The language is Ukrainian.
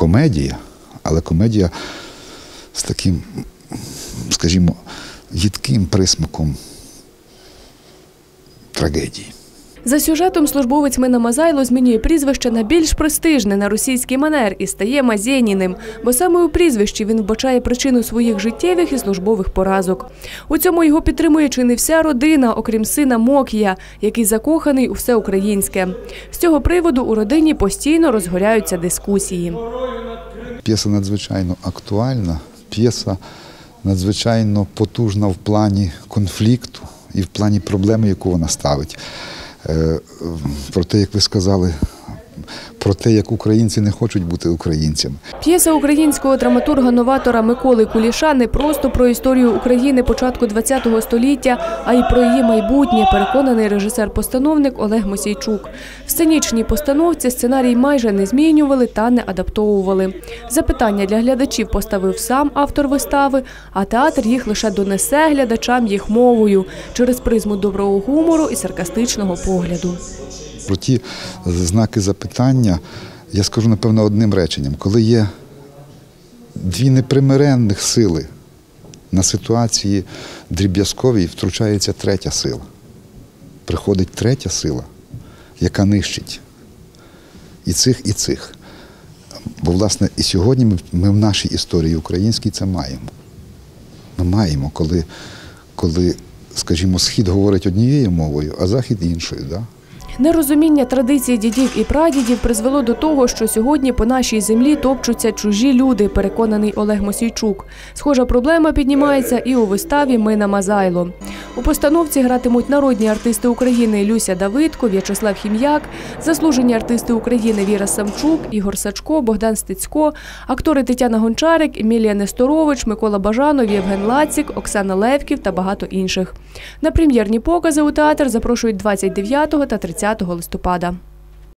комедія, але комедія з таким, скажімо, їдким присмаком трагедії. За сюжетом службовець Мина Мазайло змінює прізвище на більш престижне на російський манер і стає Мазєніним, бо саме у прізвищі він вбачає причину своїх життєвих і службових поразок. У цьому його підтримує чи не вся родина, окрім сина Мокія, який закоханий у все українське. З цього приводу у родині постійно розгоряються дискусії. П'єса надзвичайно актуальна, п'єса надзвичайно потужна в плані конфлікту і в плані проблеми, яку вона ставить. Е, Про те, як ви сказали, про те, як українці не хочуть бути українцями. П'єса українського драматурга-новатора Миколи Куліша не просто про історію України початку ХХ століття, а й про її майбутнє, переконаний режисер-постановник Олег Мосійчук. В сценічній постановці сценарій майже не змінювали та не адаптовували. Запитання для глядачів поставив сам автор вистави, а театр їх лише донесе глядачам їх мовою через призму доброго гумору і саркастичного погляду. Про ті знаки запитання я скажу, напевно, одним реченням. Коли є дві непримиренних сили на ситуації дріб'язковій, втручається третя сила. Приходить третя сила, яка нищить і цих, і цих. Бо, власне, і сьогодні ми, ми в нашій історії українській це маємо. Ми маємо, коли, коли скажімо, Схід говорить однією мовою, а Захід іншою. Да? Нерозуміння традицій дідів і прадідів призвело до того, що сьогодні по нашій землі топчуться чужі люди, переконаний Олег Мосійчук. Схожа проблема піднімається і у виставі Мина Мазайло. У постановці гратимуть народні артисти України Люся Давидко, В'ячеслав Хім'як, заслужені артисти України Віра Самчук, Ігор Сачко, Богдан Стецько, актори Тетяна Гончарик, Емілія Несторович, Микола Бажанов, Євген Лацік, Оксана Левків та багато інших. На прем'єрні покази у театр запрошують 29 та 30 листопада.